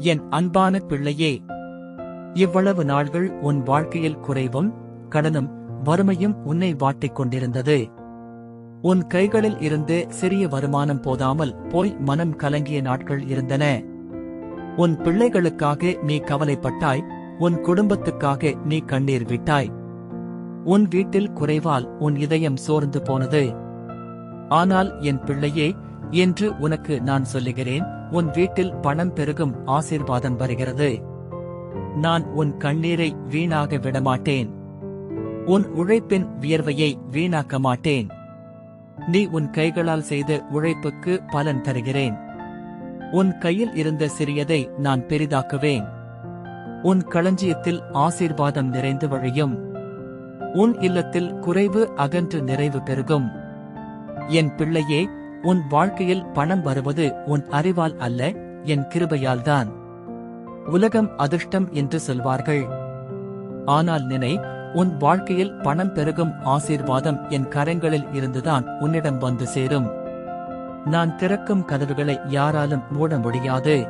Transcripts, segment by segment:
என் அன்பான பிள்ளையே இவ்வளவு நாள்கள் உன் வாழ்க்கையில் குறைவும் கடனும் வறுமையும் உன்னை வாட்டிக் கொண்டிருந்தது. உன் கைகளில் இருந்து சிறிய வருமானம் போதாமல் போய் மனம் கலங்கிய நாட்கள் இருந்தன. உன் பிள்ளைகளுக்காக நீ கவலைப்பட்டாய் உன் குடும்பத்துக்காக நீ கண்ணீர் விட்டாய். உன் வீட்டில் குறைவால் உன் இதயம் சோர்ந்து போனது. ஆனால் என் பிள்ளையே என்று உனக்கு நான் சொல்லுகிறேன் உன் வீட்டில் பணம் பெருகும் ஆசீர்வாதம் வருகிறது. நான் உன் கண்ணீரை வீணாக விடமாட்டேன். உன் உழைப்பின் வியர்வையை வீணாக்க மாட்டேன். நீ உன் கைகளால் செய்த உழைப்புக்கு பலன் தருகிறேன். உன் கையில் இருந்த சிறியதை நான் பெரிதாக்குவேன். உன் களஞ்சியத்தில் ஆசீர்வாதம் நிறைந்து வழியும். உன் இல்லத்தில் குறைவு அகன்று நிறைவு பெருகும். என் பிள்ளையே உன் வாழ்க்கையில் பணம் வருவது உன் அறிவால் அல்ல என் கிருபையால்தான். உலகம் அதிர்ஷ்டம் என்று சொல்வார்கள். ஆனால் நினை உன் வாழ்க்கையில் பணம் பெருகும் ஆசீர்வாதம் என் கரங்களில் இருந்துதான் உன்னிடம் வந்து சேரும். நான் திறக்கும் கதவுகளை யாராலும் மூட முடியாது.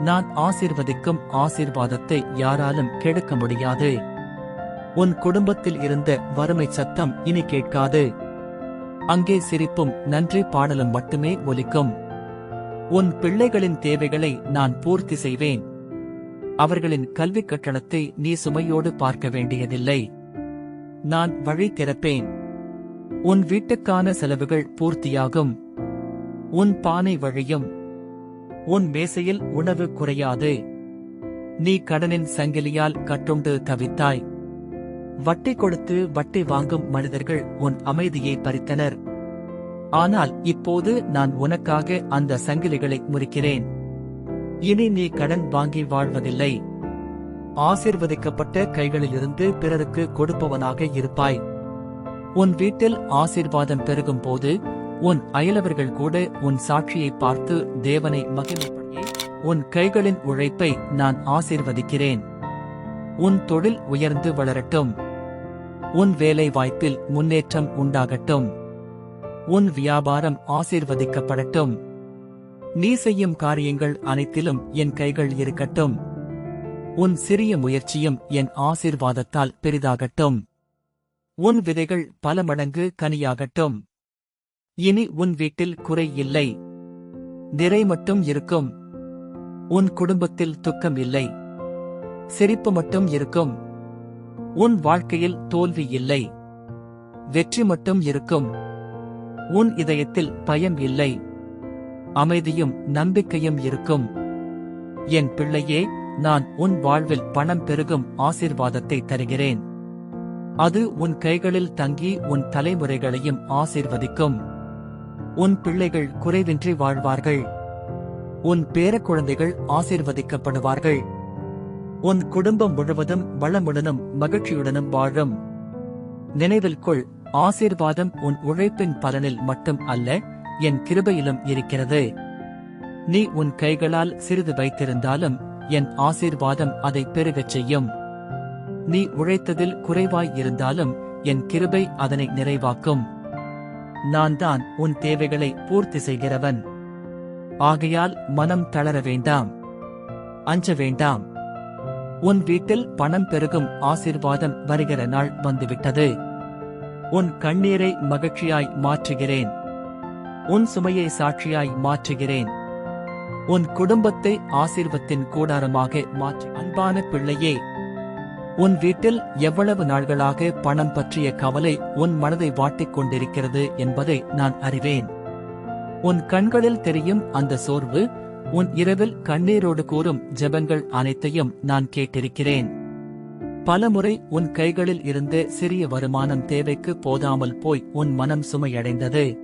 நான் ஆசிர்வதிக்கும் ஆசீர்வாதத்தை யாராலும் கெடுக்க முடியாது. உன் குடும்பத்தில் இருந்த வறுமை சத்தம் இனி கேட்காது. அங்கே சிரிப்பும் நன்றி பாடலும் மட்டுமே ஒலிக்கும். உன் பிள்ளைகளின் தேவைகளை நான் பூர்த்தி செய்வேன். அவர்களின் கல்விக் கட்டணத்தை நீ சுமையோடு பார்க்க வேண்டியதில்லை. நான் வழி திறப்பேன். உன் வீட்டுக்கான செலவுகள் பூர்த்தியாகும். உன் பானை வழியும். உன் மேசையில் உணவு குறையாது. நீ கடனின் சங்கிலியால் கட்டுண்டு தவித்தாய். வட்டி கொடுத்து வட்டி வாங்கும் மனிதர்கள் உன் அமைதியை பறித்தனர். ஆனால் இப்போது நான் உனக்காக அந்த சங்கிலிகளை முறிக்கிறேன். இனி நீ கடன் வாங்கி வாழ்வதில்லை. ஆசிர்வதிக்கப்பட்ட கைகளிலிருந்து பிறருக்கு கொடுப்பவனாக இருப்பாய். உன் வீட்டில் ஆசீர்வாதம் பெருகும் போது உன் அயலவர்கள் கூட உன் சாட்சியை பார்த்து தேவனை மகிழ்ச்சிப்படுத்தி உன் கைகளின் உழைப்பை நான் ஆசீர்வதிக்கிறேன். உன் தொழில் உயர்ந்து வளரட்டும். உன் வேலை வாய்ப்பில் முன்னேற்றம் உண்டாகட்டும். உன் வியாபாரம் ஆசீர்வதிக்கப்படட்டும். நீ செய்யும் காரியங்கள் அனைத்திலும் என் கைகள் இருக்கட்டும். உன் சிறிய முயற்சியும் என் ஆசீர்வாதத்தால் பெரிதாகட்டும். உன் விதைகள் பல மடங்கு கனியாகட்டும். இனி உன் வீட்டில் குறை இல்லை. நிறை மட்டும் இருக்கும். உன் குடும்பத்தில் துக்கம் இல்லை. சிரிப்பு மட்டும் இருக்கும். உன் வாழ்க்கையில் தோல்வி இல்லை. வெற்றி மட்டும் இருக்கும். உன் இதயத்தில் பயம் இல்லை. அமைதியும் நம்பிக்கையும் இருக்கும். என் பிள்ளையே நான் உன் வாழ்வில் பணம் பெருகும் ஆசிர்வாதத்தை தருகிறேன். அது உன் கைகளில் தங்கி உன் தலைமுறைகளையும் ஆசீர்வதிக்கும். உன் பிள்ளைகள் குறைவின்றி வாழ்வார்கள். உன் பேரக்குழந்தைகள் ஆசீர்வதிக்கப்படுவார்கள். உன் குடும்பம் முழுவதும் வளமுடனும் மகிழ்ச்சியுடனும் வாழும். நினைவில் கொள் ஆசீர்வாதம் உன் உழைப்பின் பலனில் மட்டும் அல்ல என் கிருபையிலும் இருக்கிறது. நீ உன் கைகளால் சிறிது வைத்திருந்தாலும் என் ஆசீர்வாதம் அதை பெருகச் செய்யும். நீ உழைத்ததில் குறைவாய் இருந்தாலும் என் கிருபை அதனை நிறைவாக்கும். நான் தான் உன் தேவைகளை பூர்த்தி செய்கிறவன். ஆகையால் மனம் தளர வேண்டாம். அஞ்ச வேண்டாம். உன் வீட்டில் பணம் பெருகும் ஆசீர்வாதம் வருகிற நாள் வந்துவிட்டது. உன் கண்ணீரை மகிழ்ச்சியாய் மாற்றுகிறேன். உன் சுமையை சாட்சியாய் மாற்றுகிறேன். உன் குடும்பத்தை ஆசீர்வத்தின் கூடாரமாக மாற்றி. அன்பான பிள்ளையே உன் வீட்டில் எவ்வளவு நாள்களாக பணம் பற்றிய கவலை உன் மனதை வாட்டிக் கொண்டிருக்கிறது என்பதை நான் அறிவேன். உன் கண்களில் தெரியும் அந்த சோர்வு உன் இரவில் கண்ணீரோடு கூறும் ஜெபங்கள் அனைத்தையும் நான் கேட்டிருக்கிறேன். பலமுறை உன் கைகளில் இருந்து சிறிய வருமானம் தேவைக்கு போதாமல் போய் உன் மனம் சுமையடைந்தது.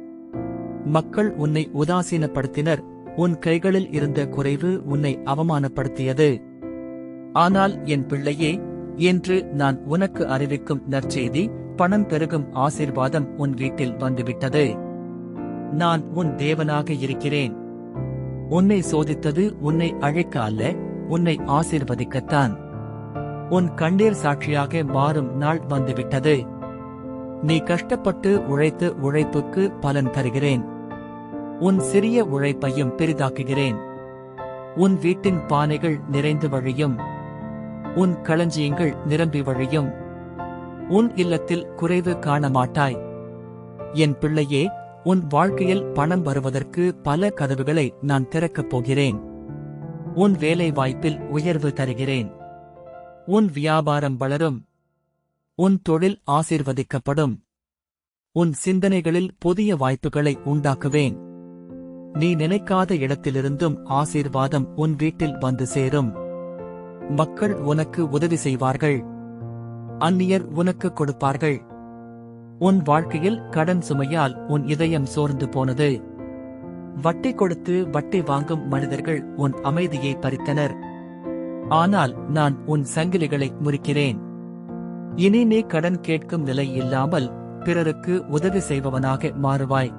மக்கள் உன்னை உதாசீனப்படுத்தினர் உன் கைகளில் இருந்த குறைவு உன்னை அவமானப்படுத்தியது. ஆனால் என் பிள்ளையே என்று நான் உனக்கு அறிவிக்கும் நற்செய்தி பணம் பெருகும் ஆசீர்வாதம் உன் வீட்டில் வந்துவிட்டது. நான் உன் தேவனாக இருக்கிறேன். உன்னை சோதித்தது உன்னை அழைக்க அல்ல உன்னை ஆசீர்வதிக்கத்தான். உன் கண்ணீர் சாட்சியாக மாறும் நாள் வந்துவிட்டது. நீ கஷ்டப்பட்டு உழைத்து உழைப்புக்கு பலன் தருகிறேன். உன் சிறிய உழைப்பையும் பெரிதாக்குகிறேன். உன் வீட்டின் பானைகள் நிறைந்து வழியும். உன் களஞ்சியங்கள் நிரம்பி வழியும். உன் இல்லத்தில் குறைவு காண மாட்டாய் என் பிள்ளையே உன் வாழ்க்கையில் பணம் வருவதற்கு பல கதவுகளை நான் திறக்கப் போகிறேன். உன் வேலை வாய்ப்பில் உயர்வு தருகிறேன். உன் வியாபாரம் வளரும். உன் தொழில் ஆசிர்வதிக்கப்படும். உன் சிந்தனைகளில் புதிய வாய்ப்புகளை உண்டாக்குவேன். நீ நினைக்காத இடத்திலிருந்தும் ஆசீர்வாதம் உன் வீட்டில் வந்து சேரும். மக்கள் உனக்கு உதவி செய்வார்கள். அந்நியர் உனக்கு கொடுப்பார்கள். உன் வாழ்க்கையில் கடன் சுமையால் உன் இதயம் சோர்ந்து போனது. வட்டி கொடுத்து வட்டி வாங்கும் மனிதர்கள் உன் அமைதியை பறித்தனர். ஆனால் நான் உன் சங்கிலிகளை முறிக்கிறேன். இனி நீ கடன் கேட்கும் நிலை இல்லாமல் பிறருக்கு உதவி செய்பவனாக மாறுவாய்.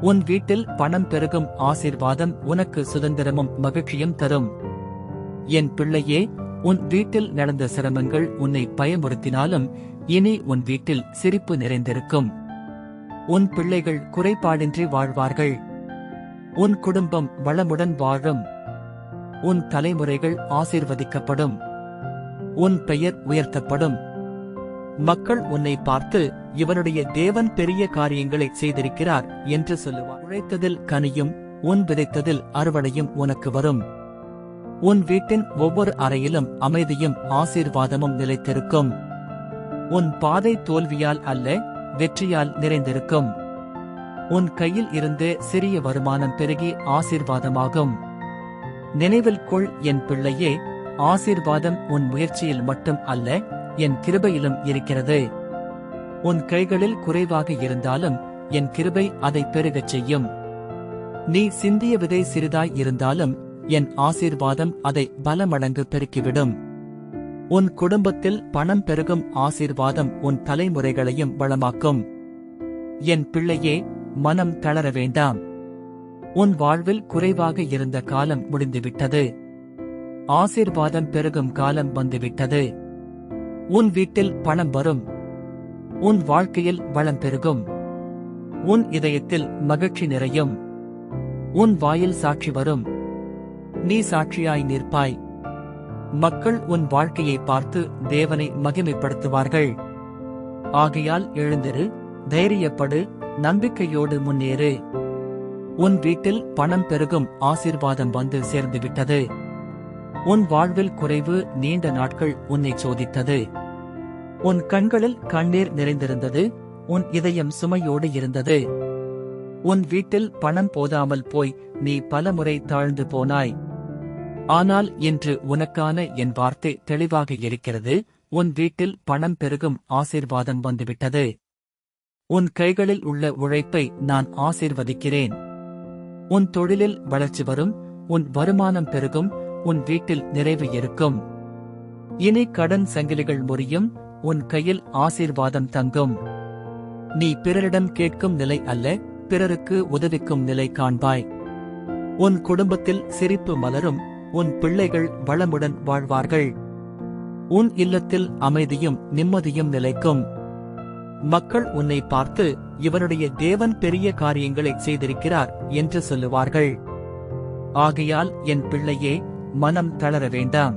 உன் வீட்டில் பணம் பெருகும் ஆசீர்வாதம் உனக்கு சுதந்திரமும் மகிழ்ச்சியும் தரும். என் பிள்ளையே உன் வீட்டில் நடந்த சிரமங்கள் உன்னை பயமுறுத்தினாலும் இனி உன் வீட்டில் சிரிப்பு நிறைந்திருக்கும். உன் பிள்ளைகள் குறைபாடின்றி வாழ்வார்கள். உன் குடும்பம் வளமுடன் வாழும். உன் தலைமுறைகள் ஆசீர்வதிக்கப்படும். உன் பெயர் உயர்த்தப்படும். மக்கள் உன்னை பார்த்து இவனுடைய தேவன் பெரிய காரியங்களை செய்திருக்கிறார் என்று சொல்லுவார். உழைத்ததில் கனியும் உன் விதைத்ததில் அறுவடையும் உனக்கு வரும். உன் வீட்டின் ஒவ்வொரு அறையிலும் அமைதியும் ஆசீர்வாதமும் நிலைத்திருக்கும். உன் பாதை தோல்வியால் அல்ல வெற்றியால் நிறைந்திருக்கும். உன் கையில் இருந்து சிறிய வருமானம் பெருகி ஆசீர்வாதமாகும். நினைவில் கொள் என் பிள்ளையே ஆசீர்வாதம் உன் முயற்சியில் மட்டும் அல்ல என் கிருபையிலும் இருக்கிறது. உன் கைகளில் குறைவாக இருந்தாலும் என் கிருபை அதை பெருகச் செய்யும். நீ சிந்திய விதை சிறிதாய் இருந்தாலும் என் ஆசீர்வாதம் அதை பல மடங்கு பெருக்கிவிடும். உன் குடும்பத்தில் பணம் பெருகும் ஆசீர்வாதம் உன் தலைமுறைகளையும் வளமாக்கும். என் பிள்ளையே மனம் தளர வேண்டாம். உன் வாழ்வில் குறைவாக இருந்த காலம் முடிந்துவிட்டது. ஆசீர்வாதம் பெருகும் காலம் வந்துவிட்டது. உன் வீட்டில் பணம் வரும். உன் வாழ்க்கையில் வளம் பெருகும். உன் இதயத்தில் மகிழ்ச்சி நிறையும். உன் வாயில் சாட்சி வரும். நீ சாட்சியாய் நிற்பாய். மக்கள் உன் வாழ்க்கையை பார்த்து தேவனை மகிமைப்படுத்துவார்கள். ஆகையால் எழுந்திரு தைரியப்படு நம்பிக்கையோடு முன்னேறு. உன் வீட்டில் பணம் பெருகும் ஆசீர்வாதம் வந்து சேர்ந்துவிட்டது. உன் வாழ்வில் குறைவு நீண்ட நாட்கள் உன்னை சோதித்தது. உன் கண்களில் கண்ணீர் நிறைந்திருந்தது உன் இதயம் சுமையோடு இருந்தது. உன் வீட்டில் பணம் போதாமல் போய் நீ பலமுறை தாழ்ந்து போனாய். ஆனால் இன்று உனக்கான என் வார்த்தை தெளிவாக இருக்கிறது. உன் வீட்டில் பணம் பெருகும் ஆசீர்வாதம் வந்துவிட்டது. உன் கைகளில் உள்ள உழைப்பை நான் ஆசீர்வதிக்கிறேன். உன் தொழிலில் வளர்ச்சி வரும். உன் வருமானம் பெருகும். உன் வீட்டில் நிறைவு இருக்கும். இனி கடன் சங்கிலிகள் முறியும். உன் கையில் ஆசீர்வாதம் தங்கும். நீ பிறரிடம் கேட்கும் நிலை அல்ல. பிறருக்கு உதவிக்கும் நிலை காண்பாய். உன் குடும்பத்தில் சிரிப்பு மலரும். உன் பிள்ளைகள் வளமுடன் வாழ்வார்கள். உன் இல்லத்தில் அமைதியும் நிம்மதியும் நிலைக்கும். மக்கள் உன்னை பார்த்து இவனுடைய தேவன் பெரிய காரியங்களை செய்திருக்கிறார் என்று சொல்லுவார்கள். ஆகையால் என் பிள்ளையே மனம் தளர வேண்டாம்.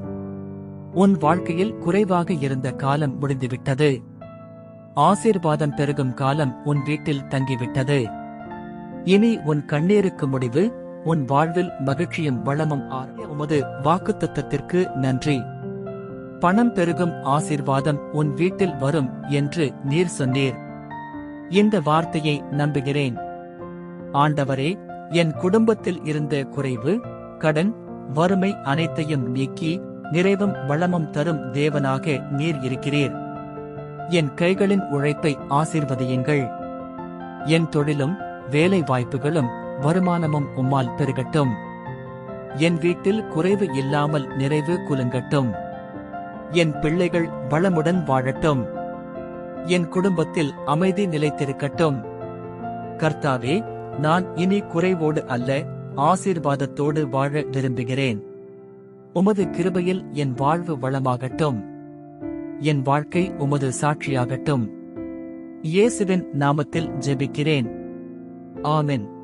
உன் வாழ்க்கையில் குறைவாக இருந்த காலம் முடிந்துவிட்டது. ஆசீர்வாதம் பெருகும் காலம் உன் வீட்டில் தங்கிவிட்டது. இனி உன் கண்ணீருக்கு முடிவு உன் வாழ்வில் மகிழ்ச்சியும் வளமும் ஆர். உமது வாக்குத்தத்தத்திற்கு நன்றி. பணம் பெருகும் ஆசீர்வாதம் உன் வீட்டில் வரும் என்று நீர் சொன்னீர். இந்த வார்த்தையை நம்புகிறேன். ஆண்டவரே என் குடும்பத்தில் இருந்த குறைவு கடன் வறுமை அனைத்தையும் நீக்கி நிறைவும் வளமும் தரும் தேவனாக நீர் இருக்கிறீர். என் கைகளின் உழைப்பை ஆசீர்வதியுங்கள். என் தொழிலும் வேலை வாய்ப்புகளும் வருமானமும் உம்மால் பெருகட்டும். என் வீட்டில் குறைவு இல்லாமல் நிறைவு குலுங்கட்டும். என் பிள்ளைகள் வளமுடன் வாழட்டும். என் குடும்பத்தில் அமைதி நிலைத்திருக்கட்டும். கர்த்தாவே நான் இனி குறைவோடு அல்ல ஆசீர்வாதத்தோடு வாழ விரும்புகிறேன். உமது கிருபையில் என் வாழ்வு வளமாகட்டும். என் வாழ்க்கை உமது சாட்சியாகட்டும். இயேசுவின் நாமத்தில் ஜெபிக்கிறேன். ஆமென்.